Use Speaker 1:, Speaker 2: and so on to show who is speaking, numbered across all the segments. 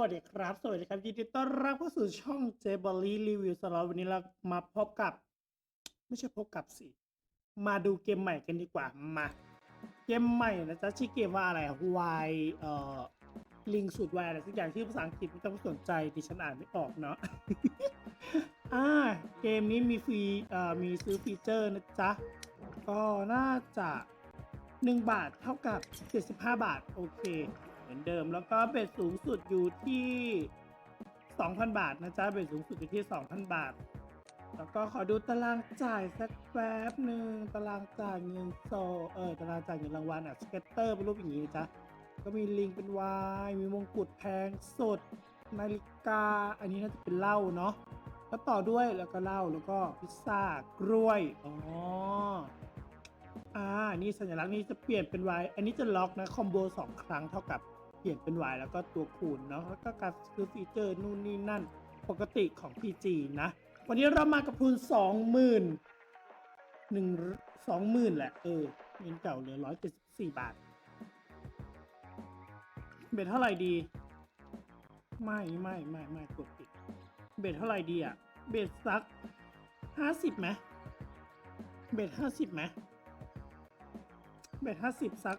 Speaker 1: วัสดีครับ สวัสดีครับยินดีต้อนรับเข้าสู่ช่องเจบอลลี่รีวิวสำหรับวันนี้เรามาพบกับ ไม่ใช่พบกับสิ มาดูเกมใหม่กันดีกว่า มา เกมใหม่นะจ๊ะชื่อเกมว่าอะไรวายเอ่อลิงสุดวายอะไรสักอย่างที่ภาษาอังกฤษไม่ต้องสนใจดิฉันอ่านไม่ออกเนาะอ่าเกมนี้มีฟรีเอ่อมีซื้อฟีเจอร์นะจ๊ะก็น่าจะ 1 บาทเท่ากับ 75 บาท โอเค เหมือนเดิม แล้วก็เบ็ดสูงสุดอยู่ที่ 2,000 บาทนะจ๊ะเบ็ดสูงสุดอยู่ที่ 2,000 บาท แล้วก็ขอดูตารางจ่ายสักแป๊บหนึ่งตารางจ่ายเงินโซเออตารางจ่ายเงินรางวัลอะสเก็ตเตอร์เป็นรูปอย่างนี้นะจ๊ะก็มีลิงเป็นวายมีมงกุฎแพงสดนาฬิกา อันนี้น่าจะเป็นเหล้าเนาะแล้วต่อด้วยแล้วก็เหล้าแล้วก็พิซซ่ากล้วยอ๋ออ่านี่สัญลักษณ์นี้จะเปลี่ยนเป็น Y อันนี้จะล็อกนะคอมโบสองครั้งเท่ากับ ลี่ยนเป็น Y แล้วก็ตัวคูณเนาะแล้วก็การซื้อฟีเจอร์นู่นนี่นั่นปกติของ PG นะ วันนี้เรามากับทุนสองหมื่นหนึ่งสองหมื่นแหละ เออเงินเก่าเหลือร้อยเจ็ดสิบสี่บาทเบ็ดเท่าไหร่ดี ไม่ไม่ไม่ไม่กดปิด เบ็ดเท่าไหร่ดีอะเบ็ดสักห้าสิบไหมเบ็ดห้าสิบไหมเบ็ดห้าสิบซัก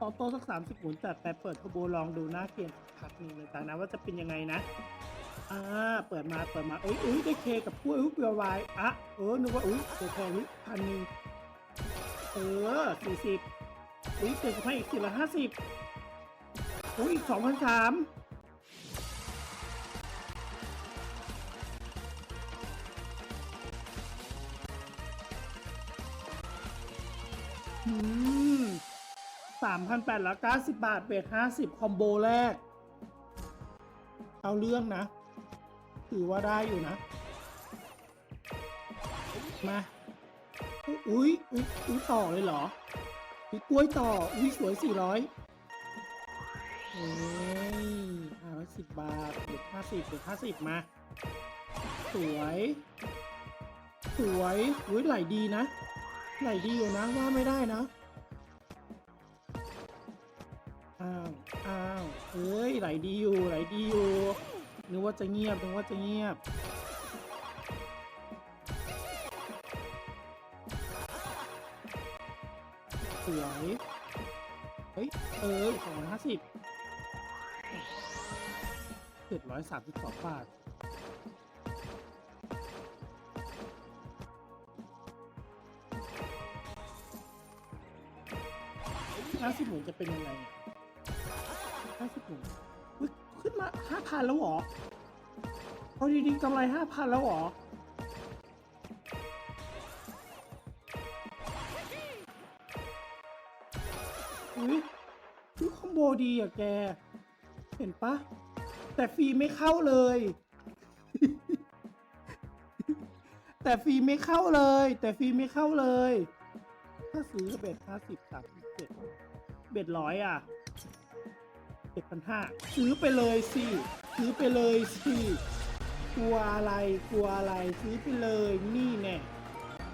Speaker 1: ออโต้สักสามสิบหมุนแต่แต่เปิดเทอร์โบลองดูหน้าเกมสักพักหนึ่งเลยจ้านะว่าจะเป็นยังไงนะอ่าเปิดมาเปิดมาเอ้ยอุ้ยได้เคกับกล้วยอุ้ยเบียร์วายอะเออนึกว่าอุ้ยตัวแพงอุ้ยพันหนึ่งเออสี่สิบอุ้ยเกิดกับให้อีกสี่ร้อยห้าสิบอุ้ยอีกสองพันสามอืม สามพันแปดร้อยสิบบาทเบทห้าสิบคอมโบแรก เอาเรื่องนะ ถือว่าได้อยู่นะ มา อุ้ยอุ้ยอุ้ยต่อเลยเหรออุ้ยกล้วยต่อ อุ้ยสวยสี่ร้อยเอ้ยห้าร้อยสิบบาทเด็กห้าสิบเด็กห้าสิบมา สวย สวย อุ้ยไหลดีนะ ไหลดีอยู่นะ ว่าไม่ได้นะ อ้าว อ้าว เอ้ย ไหลดีอยู่ ไหลดีอยู่ นึกว่าจะเงียบ นึกว่าจะเงียบ สวย เฮ้ย เออสองร้อยห้าสิบเจ็ดร้อยสามสิบสองบาทห้าสิบหมุนจะเป็นยังไง ห้าสิบหมุนอุ๊ยขึ้นมาห้าพันแล้วหรอเอาดีๆกำไรห้าพันแล้วหรออุ้ยอุ้ยคอมโบดีอะแก เห็นปะ แต่ฟรีไม่เข้าเลย แต่ฟรีไม่เข้าเลย แต่ฟรีไม่เข้าเลย ถ้าซื้อเบ็ดห้าสิบสามสิบเจ็ดเบ็ดร้อยอะ เจ็ดพันห้าซื้อไปเลยสิซื้อไปเลยสิกลัวอะไรกลัวอะไรซื้อไปเลยนี่แน่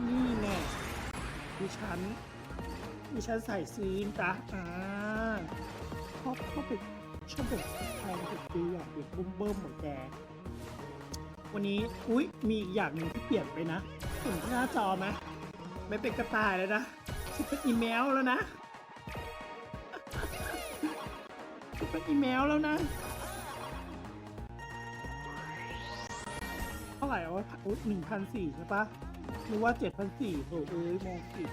Speaker 1: นี่แน่ดิฉันดิฉันใส่ซื้อจ้ะอ่าชอบชอบเป็นชอบเป็นแพงเป็นปีอะเด็กบุ้มเบิ้มเหมือนแกวันนี้อุ๊ยมีอีกอย่างหนึ่งที่เปลี่ยนไปนะเห็นหน้าจอไหมไม่เป็นกระต่ายแล้วนะฉันเป็นอีเมลแล้วนะ ฉันเป็นอีเมลแล้วนะ เท่าไหร่วะอุ๊ยหนึ่งพันสี่ใช่ปะนึกว่าเจ็ดพันสี่โถเอ้ยมองผิด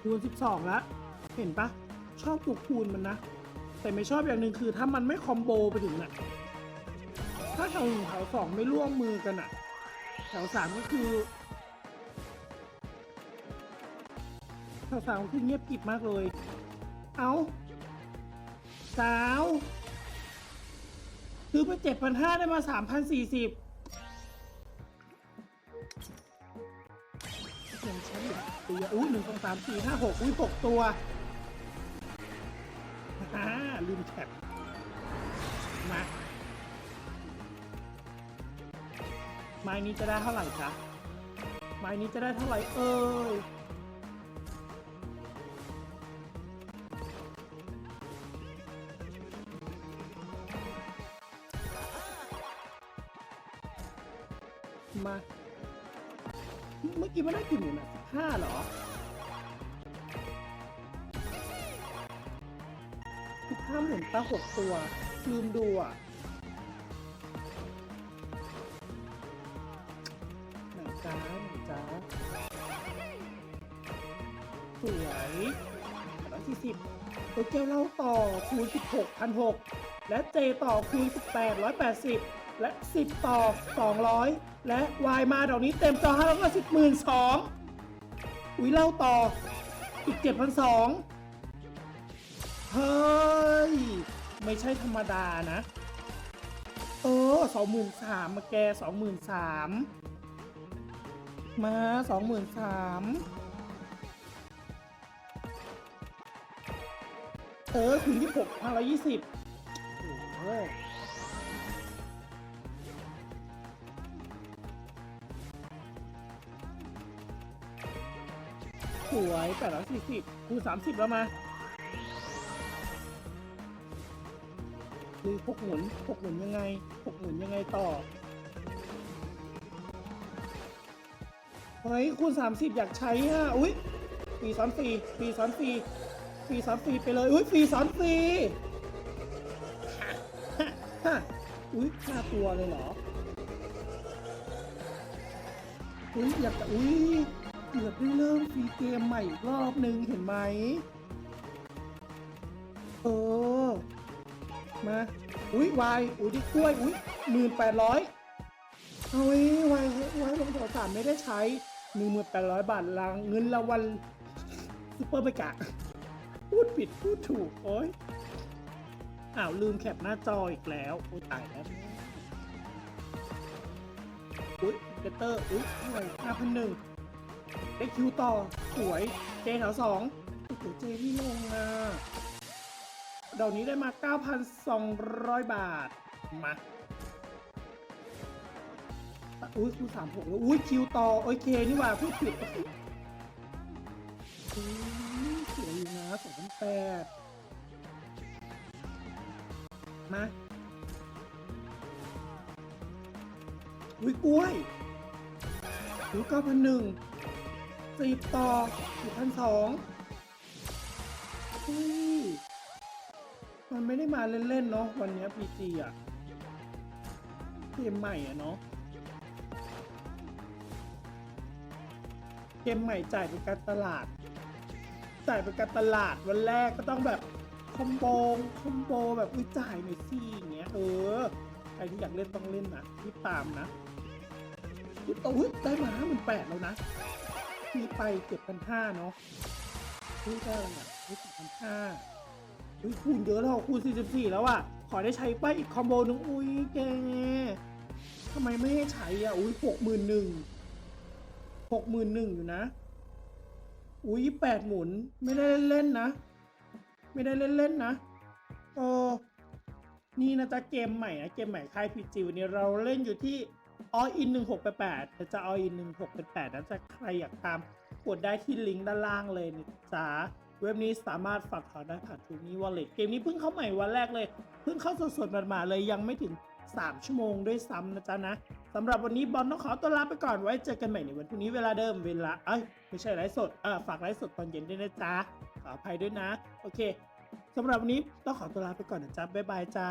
Speaker 1: คูณ12แล้วเห็นปะชอบตัวคูณมันนะ แต่ไม่ชอบอย่างหนึ่งคือถ้ามันไม่คอมโบไปถึงน่ะ ถ้าแถวหนึ่งแถวสองไม่ร่วมมือกันอะ แถวสามก็คือแถวสามก็คือเงียบกริบมากเลย เอา สาวซื้อไปเจ็ดพันห้าได้มาสามพันสี่สิบยังใช้อยู่ตัวอุ้ยหนึ่งสองสามสี่ห้าหกอุ้ยหกตัวอ่าลืมแคปมาไม้นี้จะได้เท่าไหร่จ๊ะไม้นี้จะได้เท่าไหร่เอ่ย มา เมื่อกี้มันได้กี่หมื่นอะสิบห้าเหรอสิบห้าหมื่นตาหกตัว ลืมดูอะหนจ้าหนจ้าสวยร้อยสี่สิบโตเกียวเล่าต่อคูณสิบหกพันหกและเจต่อคูณสิบแปดร้อยแปดสิบ และสิบต่อสองร้อยและวายมาดอกนี้เต็มจอห้าร้อยสิบหมื่นสองอุ้ยเล่าต่อ อีกเจ็ดพันสองเฮ้ย ไม่ใช่ธรรมดานะ เออสองหมื่นสามมาแกสองหมื่นสามมาสองหมื่นสามเออถึงยี่หกพันร้อยยี่สิบโอ้โห วยแปดร้อยสี่สิบคูณสามสิบแล้วมาหรือหกหมุนหกหมุนยังไงหกหมุนยังไงต่อเฮ้ยคูณสามสิบอยากใช้อะอุ้ยฟรีซ้อนฟรีฟรีซ้อนฟรีฟรีซ้อนฟรีไปเลยอุ้ยฟรีซ้อนฟรีฮะฮะอุ้ยห้าตัวเลยเหรออุ้ยอยากจะอุ้ย เกือบได้เริ่มฟรีเกมใหม่อีกรอบหนึ่งเห็นไหม เออ มา อุ้ยวาย อุ้ยด้กล้วย อุ้ยหมื่นแปดร้อยเอาไว้ไว้ไว้ลงโทรศัพท์ไม่ได้ใช้หนึ่งหมื่นแปดร้อยบาทลังเงินรางวัลซุปเปอร์ไปกะ พูดผิดพูดถูก โอ้ยอ้าวลืมแคปหน้าจออีกแล้วโอ้ยตายแล้วอุ้ยเกเตอร์อุ้ยเท่าไหร่ห้าพันหนึ่ง ได้คิวต่อสวยเจแถวสองโอ้โหเจที่ลงอะดอกนี้ได้มา 9,200 บาท มาอุ้ยคูสามหกแล้วอุ้ยคิวต่อโอเคนี่หว่าพูดผิดอุ้ยสวยอยู่นะสองพันแปดมาอุ้ยกล้วยอุ้ยเก้าพันหนึ่ง สิบต่อสี่พันสองมันไม่ได้มาเล่นๆเนาะวันนี้พีจีอะเกมใหม่อะเนาะเกมใหม่จ่ายเป็นการตลาด จ่ายเป็นการตลาดวันแรกก็ต้องแบบคอมโบคอมโบแบบอุ้ยจ่ายหน่อยสิอย่างเงี้ยเออใครที่อยากเล่นต้องเล่นนะรีบตามนะอุ๊ยโอ้ยได้มาห้าหมื่นแปดแล้วนะ มีไปเจ็ดพันห้าเนาะอุ้ยได้แล้วอะอุ้ยเจ็ดพันห้าอุ้ยคูณเยอะแล้วคูณสี่สิบสี่แล้วอะ ขอได้ใช้ไปอีกคอมโบหนึงอุ้ยแกทำไมไม่ให้ใช้อะ อุ้ยหกหมื่นหนึ่งหกหมื่นหนึ่งอยู่นะ อุ้ยแปดหมุน ไม่ได้เล่นๆนะ ไม่ได้เล่นๆนะเออนี่นะจ๊ะเกมใหม่นะเกมใหม่ค่ายพีจีวันนี้เราเล่นอยู่ที่ all in หนึ่งหกแปดแปดจะ all in หนึ่งหกแปดแปดนะจะใครอยากตามกดได้ที่ลิงก์ด้านล่างเลยนะจ๊ะเว็บนี้สามารถฝากถอนได้ผ่านทูนี้วอลเล็ตเกมนี้เพิ่งเข้าใหม่วันแรกเลย เพิ่งเข้าสดๆมาๆเลยยังไม่ถึง 3 ชั่วโมงด้วยซ้ำนะจ๊ะนะสำหรับวันนี้บอลต้องขอตัวลาไปก่อนไว้เจอกันใหม่ในวันพรุ่งนี้เวลาเดิมเวลาเอ้ยไม่ใช่ไลฟ์สดเออฝากไลฟ์สดตอนเย็นด้วยนะจ๊ะขออภัยด้วยนะ โอเคสำหรับวันนี้ต้องขอตัวลาไปก่อนนะจ๊ะบ๊ายบายจ้า